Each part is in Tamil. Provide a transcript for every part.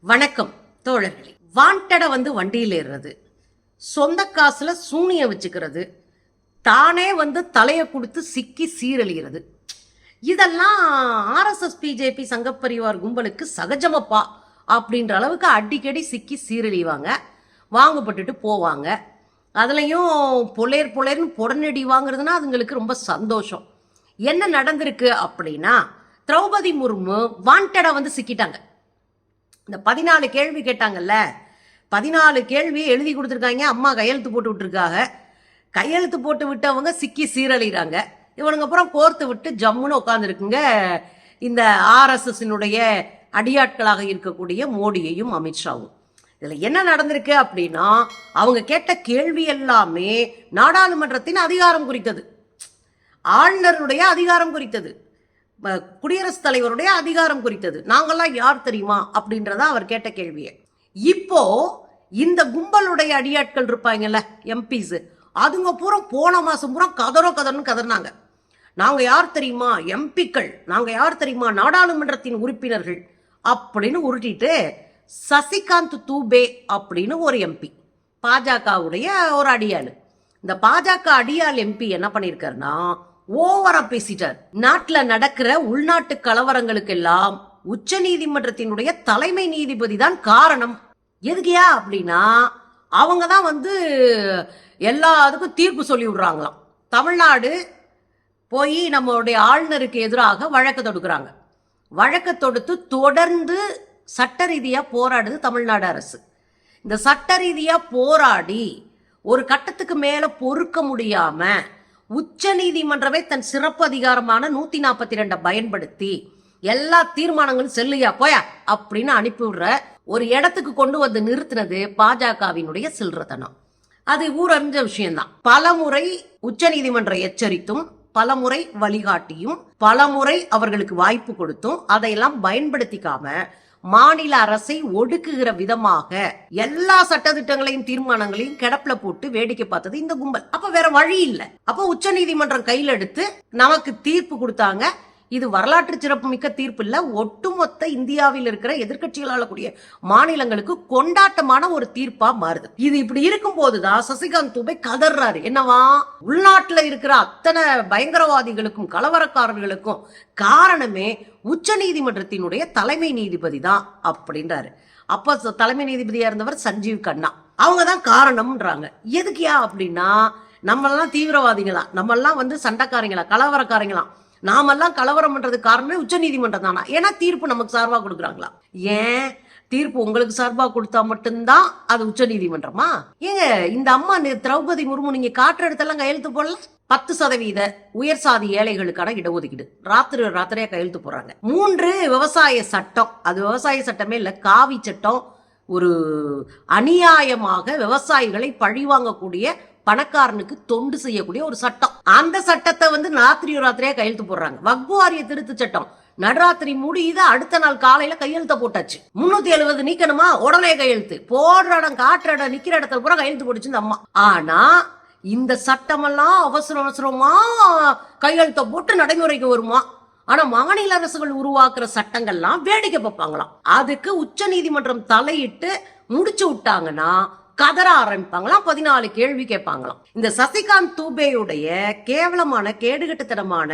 வணக்கம் தோழர்களே. வாண்டடை வந்து வண்டியில் ஏறுறது சொந்த காசில் சூனிய வச்சுக்கிறது தானே வந்து தலையை கொடுத்து சிக்கி சீரழிகிறது. இதெல்லாம் ஆர்எஸ்எஸ் பிஜேபி சங்கப்பரிவார் கும்பலுக்கு சகஜமப்பா அப்படின்ற அளவுக்கு அடிக்கடி சிக்கி சீரழிவாங்க. வாங்கப்பட்டுட்டு போவாங்க. அதுலேயும் பொலேர் பொலேர்னு புடனடி வாங்குறதுனா அதுங்களுக்கு ரொம்ப சந்தோஷம். என்ன நடந்திருக்கு அப்படின்னா திரௌபதி முர்மு வாண்டடாக வந்து சிக்கிட்டாங்க. இந்த பதினாலு கேள்வி கேட்டாங்கல்ல பதினாலு கேள்வி எழுதி கொடுத்துருக்காங்க அம்மா கையெழுத்து போட்டு விட்டுருக்காங்க. கையெழுத்து போட்டு விட்டவங்க சிக்கி சீரழிகிறாங்க இவனுங்க அப்புறம் கோர்த்து விட்டு ஜம்முன்னு உட்காந்துருக்குங்க இந்த ஆர்எஸ்எஸ்னுடைய அடியாட்களாக இருக்கக்கூடிய மோடியையும் அமித்ஷாவும். இதில் என்ன நடந்திருக்கு அப்படின்னா அவங்க கேட்ட கேள்வி எல்லாமே நாடாளுமன்றத்தின் அதிகாரம் குறித்தது. ஆளுநருடைய அதிகாரம் குறித்தது. குடியரசுத் தலைவருடைய அதிகாரம் குறித்தது. நாங்கள்லாம் யார் தெரியுமா? அப்படின்றத அவர் கேட்ட கேள்வியை. இப்போ இந்த கும்பலுடைய அடியாட்கள் இருப்பாங்கல்ல எம்பிஸ். அதுங்க பூரா போன மாசம் பூரா கதறோ கதர்னு கதறினாங்க. நாங்க யார் தெரியுமா? எம்பிக்கள். நாங்க யார் தெரியுமா? நாடாளுமன்றத்தின் உறுப்பினர்கள். அப்படின்னு உருட்டிட்டு சசிகாந்த் தூபே அப்படின்னு ஒரு எம்பி. பாஜகவுடைய ஒரு அடியாள். இந்த பாஜக அடியாள் எம்பி என்ன பண்ணியிருக்காருன்னா ஓவரா பேசிட்டார். நாட்டுல நடக்கிற உள்நாட்டு கலவரங்களுக்கு எல்லாம் உச்ச நீதிமன்றத்தினுடைய தலைமை நீதிபதி தான் காரணம். எதுக்கியா அப்படின்னா அவங்க தான் வந்து எல்லாத்துக்கும் தீர்ப்பு சொல்லி விடுறாங்களாம். தமிழ்நாடு போய் நம்மளுடைய ஆளுநருக்கு எதிராக வழக்கு தொடுக்கிறாங்க. வழக்கு தொடுத்து தொடர்ந்து சட்ட ரீதியாக போராடுது தமிழ்நாடு அரசு. இந்த சட்ட ரீதியாக போராடி ஒரு கட்டத்துக்கு மேலே பொறுக்க முடியாமல் உச்ச நீதிமன்றமே தன் சிறப்பு அதிகாரமான நூத்தி நாற்பத்தி ரெண்டை பயன்படுத்தி எல்லா தீர்மானங்களும் செல்லுயா போயா அப்படின்னு அனுப்பிவிடுற ஒரு இடத்துக்கு கொண்டு வந்து நிறுத்தினது பாஜகவினுடைய சில்றதனம் அது ஊரறிஞ்ச விஷயம்தான். பலமுறை உச்சநீதிமன்றம் எச்சரித்தும் பலமுறை வழிகாட்டியும் பலமுறை அவர்களுக்கு வாய்ப்பு கொடுத்தும் அதையெல்லாம் பயன்படுத்திக்காம மாநில அரசை ஒடுக்குகிற விதமாக எல்லா சட்டதிட்டங்களையும் தீர்மானங்களையும் கிடப்புல போட்டு வேடிக்கை பார்த்தது இந்த கும்பல். அப்ப வேற வழி இல்லை. அப்ப உச்சநீதிமன்றம் கையில் எடுத்து நமக்கு தீர்ப்பு கொடுத்தாங்க. இது வரலாற்று சிறப்புமிக்க தீர்ப்பு இல்ல. ஒட்டுமொத்த இந்தியாவில் இருக்கிற எதிர்கட்சிகள் ஆளக்கூடிய மாநிலங்களுக்கு கொண்டாட்டமான ஒரு தீர்ப்பா மாறுது. இது இப்படி இருக்கும் போதுதான் சசிகாந்த் துபை கதறாரு என்னவா? உள்நாட்டுல இருக்கிற அத்தனை பயங்கரவாதிகளுக்கும் கலவரக்காரர்களுக்கும் காரணமே உச்ச நீதிமன்றத்தினுடைய தலைமை நீதிபதி தான் அப்படின்றாரு. அப்ப தலைமை நீதிபதியா இருந்தவர் சஞ்சீவ் கண்ணா அவங்க தான் காரணம்ன்றாங்க. எதுக்கியா அப்படின்னா நம்மெல்லாம் தீவிரவாதிகளா? நம்மெல்லாம் வந்து சண்டைக்காரங்களா? கலவரக்காரங்களாம் நாமெல்லாம் கலவரம் பண்றதுக்கு காரணமே உச்ச நீதிமன்றம் தானா? ஏன்னா தீர்ப்பு நமக்கு சார்பாக கொடுக்குறாங்களா? ஏன்? தீர்ப்பு உங்களுக்கு சார்பாக கொடுத்தா மட்டும்தான் அது உச்ச நீதிமன்றமா? ஏங்க இந்த அம்மா திரௌபதி முர்மு நீங்க காட்டுற இடத்தெல்லாம் கையெழுத்து போடல? பத்து சதவீத உயர் சாதி ஏழைகளுக்கான இடஒதுக்கீடு. ராத்திரி ராத்திரியா கையெழுத்து போடுறாங்க. மூன்று விவசாய சட்டம். அது விவசாய சட்டமே இல்ல காவி சட்டம். ஒரு அநியாயமாக விவசாயிகளை பழிவாங்கக்கூடிய பணக்காரனுக்கு தொண்டு செய்யக்கூடிய ஒரு சட்டம். அந்த சட்டத்தை வந்து ராத்திரி ராத்திரியா கையெழுத்து போடுறாங்க. வக்பு வாரிய சட்டம். நடராத்திரி முடியுது அடுத்த நாள் காலையில கையெழுத்த போட்டாச்சு. முன்னூத்தி எழுபது நீக்கணுமா? உடனே கையெழுத்து. போடுற இடம் காட்டுற இடம் நிக்கிற இடத்துல பூரா கையெழுத்து போட்டுச்சு இந்த அம்மா. ஆனா இந்த சட்டமெல்லாம் அவசர அவசரமா கையெழுத்த போட்டு நடைமுறைக்கு வருமா? ஆனா மாநில அரசுகள் உருவாக்குற சட்டங்கள்லாம் வேடிக்கை பார்ப்பாங்களாம். அதுக்கு உச்ச நீதிமன்றம் தலையிட்டு முடிச்சு விட்டாங்கன்னா கதற ஆரம்பிப்பாங்களாம் பதினாலு கேள்வி கேட்பாங்களாம். இந்த சசிகாந்த் தூபேயுடைய கேவலமான கேடுகட்டுத்தனமான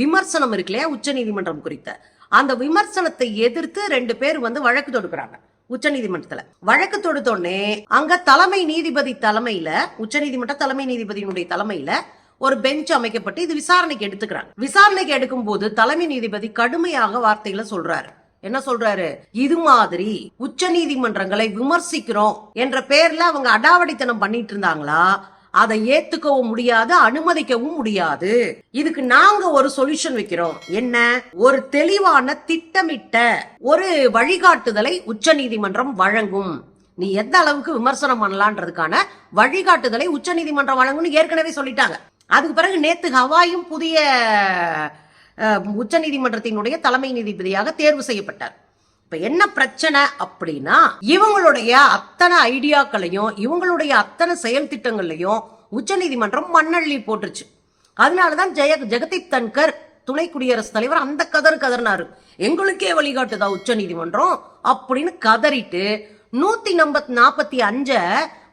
விமர்சனம் இருக்கு இல்லையா உச்ச நீதிமன்றம் குறித்த. அந்த விமர்சனத்தை எதிர்த்து ரெண்டு பேர் வந்து வழக்கு தொடுக்கிறாங்க உச்ச நீதிமன்றத்துல. வழக்கு தொடுத்தோடனே அங்க தலைமை நீதிபதி தலைமையில உச்ச நீதிமன்ற தலைமை நீதிபதியினுடைய தலைமையில ஒரு பெஞ்ச் அமைக்கப்பட்டு இது விசாரணைக்கு எடுத்துக்கிறாங்க. விசாரணைக்கு எடுக்கும் போது தலைமை நீதிபதி கடுமையாக வார்த்தைகளை சொல்றாரு. என்ன சொல்றாரு? இது மாதிரி உச்ச நீதிமன்றங்களை விமர்சிக்கிறோம் என்ற பேர்ல அவங்க அடாவடித்தனம் பண்ணிட்டு இருந்தாங்களா? அதை ஏத்துக்கவும் முடியாது அனுமதிக்கவும் முடியாது. இதுக்கு நாங்க ஒரு சொல்யூஷன் வைக்கிறோம். என்ன? ஒரு தெளிவான திட்டமிட்ட ஒரு வழிகாட்டுதலை உச்ச நீதிமன்றம் வழங்கும். நீ எந்த அளவுக்கு விமர்சனம் பண்ணலான்றதுக்கான வழிகாட்டுதலை உச்ச நீதிமன்றம் வழங்கும்னு ஏற்கனவே சொல்லிட்டாங்க. அதுக்கு பிறகு நேத்து ஹவாயும் புதிய உச்ச நீதிமன்றத்தினுடைய தலைமை நீதிபதியாக தேர்வு செய்யப்பட்டார். இப்ப என்ன பிரச்சனை அப்படின்னா இவங்களுடைய அத்தனை ஐடியாக்களையும் இவங்களுடைய அத்தனை செயல் திட்டங்களையும் உச்ச நீதிமன்றம் மண்ணள்ளி போட்டுருச்சு. அதனாலதான் ஜெய ஜெகதீப் தன்கர் துணை குடியரசுத் தலைவர் அந்த கதர் கதர்னாரு. எங்களுக்கே வழிகாட்டுதா உச்ச நீதிமன்றம் அப்படின்னு கதறிட்டு நூத்தி நம்ப நாற்பத்தி அஞ்ச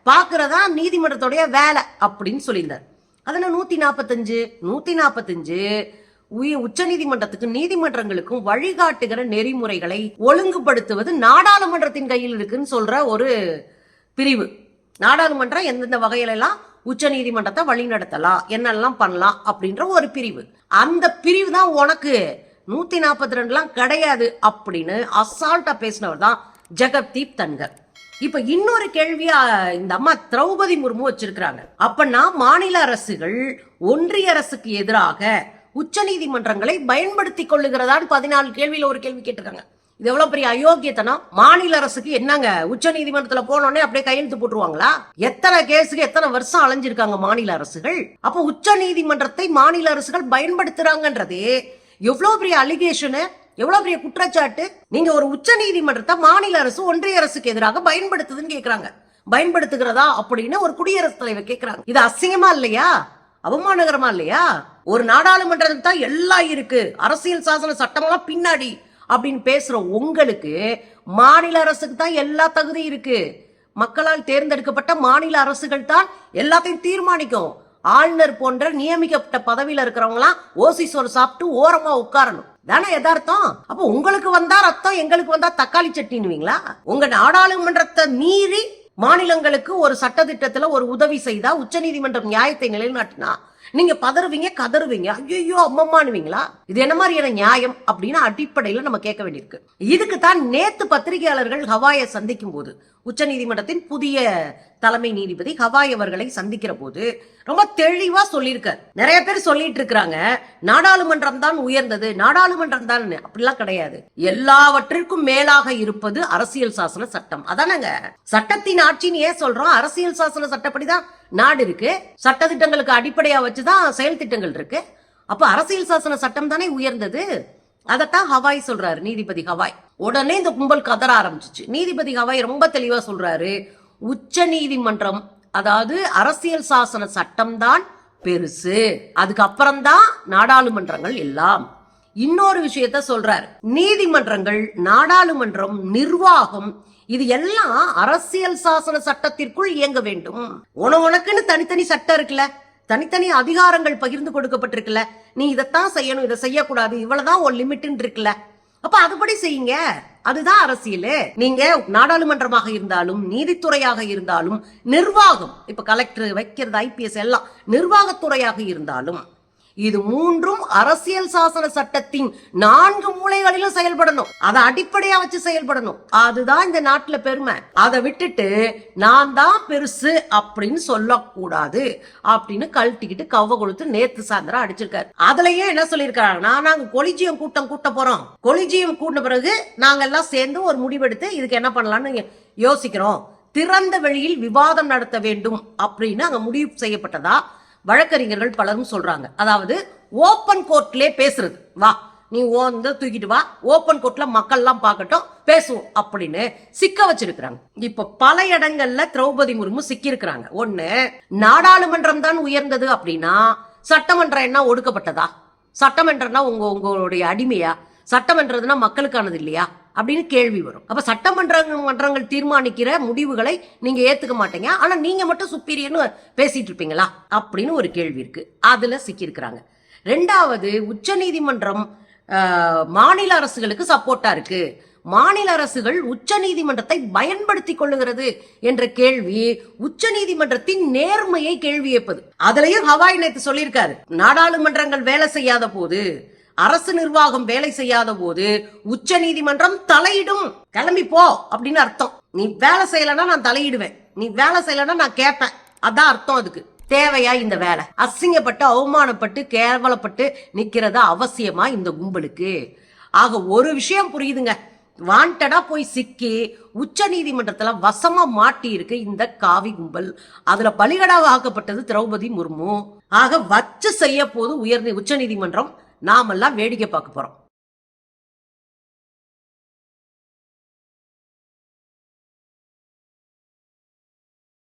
பாக்குறதா நீதிமன்றத்துடைய வேலை அப்படின்னு சொல்லியிருந்தார். அதுல நூத்தி நாற்பத்தஞ்சு நூத்தி நாற்பத்தஞ்சு உச்ச நீதிமன்றத்துக்கும் நீதிமன்றங்களுக்கும் வழிகாட்டுகிற நெறிமுறைகளை ஒழுங்குபடுத்துவது நாடாளுமன்றத்தின் கையில் இருக்குன்னு சொல்ற ஒரு பிரிவு. நாடாளுமன்றம் எந்தெந்த வகையிலெல்லாம் உச்ச நீதிமன்றத்தை வழி நடத்தலாம் என்னெல்லாம் பண்ணலாம் அப்படின்ற ஒரு பிரிவு. அந்த பிரிவு தான் உனக்கு நூத்தி நாற்பத்தி ரெண்டுலாம் கிடையாது அப்படின்னு அசால்ட்டா பேசினவர் தான் ஜெகதீப் தன்கர். இப்ப இன்னொரு கேள்வியா இந்த அம்மா திரௌபதி முர்மு வச்சிருக்கிறாங்க. அப்பனா மாநில அரசுகள் ஒன்றிய அரசுக்கு எதிராக உச்ச நீதிமன்றங்களை பயன்படுத்திக் கொள்ளுகிறதான்னு பதினாலு கேள்வியில ஒரு கேள்வி கேட்டிருக்காங்க. இது எவ்வளவு பெரிய அயோக்கியத்தனம்? மாநில அரசுக்கு என்னங்க உச்ச நீதிமன்றத்துல போனோடனே அப்படியே கையெழுத்து போட்டுருவாங்களா? எத்தனை கேஸுக்கு எத்தனை வருஷம் அலைஞ்சிருக்காங்க மாநில அரசுகள்? அப்ப உச்ச நீதிமன்றத்தை மாநில அரசுகள் பயன்படுத்துறாங்கன்றதே எவ்வளவு பெரிய அலிகேஷனு எவ்வளவு பெரிய குற்றச்சாட்டு? நீங்க ஒரு உச்ச நீதிமன்றத்தை மாநில அரசு ஒன்றிய அரசுக்கு எதிராக பயன்படுத்துதுன்னு கேக்குறாங்க. பயன்படுத்துகிறதா அப்படின்னு ஒரு குடியரசுத் தலைவர் கேக்குறாங்க. இது அசிங்கமா இல்லையா? அவமானகரமா இல்லையா? ஒரு நாடாளுமன்றத்துக்கு தான் எல்லாம் இருக்கு. அரசியல் சாசன சட்டமெல்லாம் பின்னாடி அப்படின்னு பேசுற உங்களுக்கு மாநில அரசுக்கு தான் எல்லா தகுதி இருக்கு. மக்களால் தேர்ந்தெடுக்கப்பட்ட மாநில அரசுகள் தான் எல்லாத்தையும் தீர்மானிக்கும். ஆளுநர் போன்ற நியமிக்கப்பட்ட பதவியில இருக்கிறவங்களாம் ஓசி சோறு சாப்பிட்டு ஓரமா உட்காரணும். தானே யதார்த்தம். அப்ப உங்களுக்கு வந்தா ரத்தம் எங்களுக்கு வந்தா தக்காளி சட்னின்னுவீங்களா உங்க நாடாளுமன்றத்தை மீறி மாநிலங்களுக்கு ஒரு சட்டத்திட்டத்துல ஒரு உதவி செய்தா உச்சநீதிமன்றம் நியாயத்தை நிலைநாட்டினா நீங்க பதறுவீங்க கதறுவீங்க. ஐயோ அம்மம்மானுவீங்களா இது என்ன மாதிரியான நியாயம் அப்படின்னு அடிப்படையில நம்ம கேட்க வேண்டியிருக்கு. இதுக்கு தான் நேத்து பத்திரிகையாளர்கள் ஹவாயை சந்திக்கும் போது உச்சநீதிமன்றத்தின் புதிய தலைமை நீதிபதி ஹவாய் அவர்களை சந்திக்கிற போது ரொம்ப தெளிவா சொல்லியிருக்கார். நிறைய பேர் சொல்லிட்டு இருக்கிறாங்க நாடாளுமன்றம் தான் உயர்ந்தது நாடாளுமன்றம் தான் அப்படிலாம் கிடையாது. எல்லாவற்றிற்கும் மேலாக இருப்பது அரசியல் சாசன சட்டம். அதானங்க? சட்டத்தின் ஆட்சின்னு ஏன் சொல்றோம்? அரசியல் சாசன சட்டப்படிதான் நாடு இருக்கு. சட்ட திட்டங்களுக்கு அடிப்படையா வச்சுதான் செயல் திட்டங்கள் இருக்கு. அப்ப அரசியல் சாசன சட்டம் தானே உயர்ந்தது. அதத்தான் ஹவாய் சொல்றாரு நீதிபதி ஹவாய். உடனே இந்த கும்பல் கதற ஆரம்பிச்சிச்சு. நீதிபதி ஹவாய் ரொம்ப தெளிவா சொல்றாரு உச்ச நீதிமன்றம் அதாவது அரசியல் சாசன சட்டம் தான் பெருசு. அதுக்கப்புறம் தான் நாடாளுமன்றங்கள் எல்லாம். இன்னொரு விஷயத்த சொல்றாரு நீதிமன்றங்கள் நாடாளுமன்றம் நிர்வாகம் இது எல்லாம் அரசியல் சாசன சட்டத்திற்குள் இயங்க வேண்டும். உன உனக்குன்னு தனித்தனி சட்டம் இருக்குல்ல. தனித்தனி அதிகாரங்கள் பகிர்ந்து கொடுக்கப்பட்டிருக்குல்ல. நீ இதைத்தான் செய்யணும் இதை செய்யக்கூடாது. இவ்வளவுதான் ஒரு லிமிட்னு இருக்குல்ல. அப்ப அதுபடி செய்யுங்க. அதுதான் அரசியல். நீங்க நாடாளுமன்றமாக இருந்தாலும் நீதித்துறையாக இருந்தாலும் நிர்வாகம் இப்ப கலெக்டர் வைக்கிறது ஐபிஎஸ் எல்லாம் நிர்வாகத்துறையாக இருந்தாலும் இது மூன்றும் அரசியல் சாசன சட்டத்தின் நான்கு மூலைகளிலும் செயல்படணும். அதை அடிப்படையா வச்சு செயல்படணும். அதுதான் இந்த நாட்டுல பெருமை. அதை விட்டுட்டு நான் தான் பெருசு அப்படின்னு சொல்லக்கூடாது அப்படின்னு கழட்டிக்கிட்டு கவ்வ கொடுத்து நேத்து சாயந்தரம் அடிச்சிருக்காரு. அதுலயே என்ன சொல்லியிருக்காங்கன்னா நாங்க கொலிஜியம் கூட்டம் கூட்ட போறோம். கொலிஜியம் கூட்டின பிறகு நாங்க எல்லாம் சேர்ந்து ஒரு முடிவெடுத்து இதுக்கு என்ன பண்ணலாம்னு யோசிக்கிறோம். திறந்த வழியில் விவாதம் நடத்த வேண்டும் அப்படின்னு அங்க முடிவு செய்யப்பட்டதா? வழக்கறிஞர்கள் பலரும் சொல்றாங்க. அதாவது ஓப்பன் கோர்ட்லயே பேசுறது. வா நீ வந்து தூக்கிட்டு வா. ஓப்பன் கோர்ட்ல மக்கள்லாம் பார்க்கட்டும் பேசுவோம் அப்படின்னு சிக்க வச்சிருக்கிறாங்க. இப்ப பல இடங்கள்ல திரௌபதி முர்மு சிக்கி இருக்கிறாங்க ஒண்ணு நாடாளுமன்றம் தான் உயர்ந்தது அப்படின்னா சட்டமன்றம் என்ன ஒடுக்கப்பட்டதா? சட்டமன்றம்னா உங்க உங்களுடைய அடிமையா? சட்டமன்றதுனா மக்களுக்கானது இல்லையா? அப்படின்னு கேள்வி வரும். அப்ப சட்டமன்ற மன்றங்கள் தீர்மானிக்கிற முடிவுகளை நீங்க ஏத்துக்க மாட்டீங்க. ஆனா நீங்க மட்டும் சுப்பீரியர்னு பேசிட்டு இருப்பீங்களா? அப்படின்னு ஒரு கேள்வி இருக்கு. அதுல சிக்கியிருக்கிறாங்க. ரெண்டாவது உச்ச நீதிமன்றம் மாநில அரசுகளுக்கு சப்போர்ட்டா இருக்கு. மாநில அரசுகள் உச்ச நீதிமன்றத்தை பயன்படுத்தி கொள்ளுகிறது என்ற கேள்வி உச்ச நீதிமன்றத்தின் நேர்மையை கேள்வி ஏற்பது. அதுலயும் ஹவாய் நேத்து சொல்லியிருக்காரு. நாடாளுமன்றங்கள் வேலை செய்யாத போது அரசு நிர்வாகம் வேலை செய்யாத போது உச்ச நீதிமன்றம் தலையிடும். கிளம்பி போ அப்படின்னு அர்த்தம். நீ வேலை செய்யலன்னா நான் தலையிடுவேன். நீ வேலை செய்யலன்னா நான் கேட்பேன். அதான் அர்த்தம் அதுக்கு. தேவையா இந்த வேலை? அசிங்கப்பட்டு அவமானப்பட்டு கேவலப்பட்டு நிக்கிறது அவசியமா இந்த கும்பலுக்கு? ஆக ஒரு விஷயம் புரியுதுங்க. வாண்டடா போய் சிக்கி உச்ச நீதிமன்றத்துல வசமா மாட்டி இருக்கு இந்த காவி கும்பல். அதுல பலிகடாவாக்கப்பட்டது திரௌபதி முர்மு. ஆக வச்சு செய்ய போது உயர் உச்ச நீதிமன்றம் நாமெல்லாம் வேடிக்கை பார்க்க போகிறோம்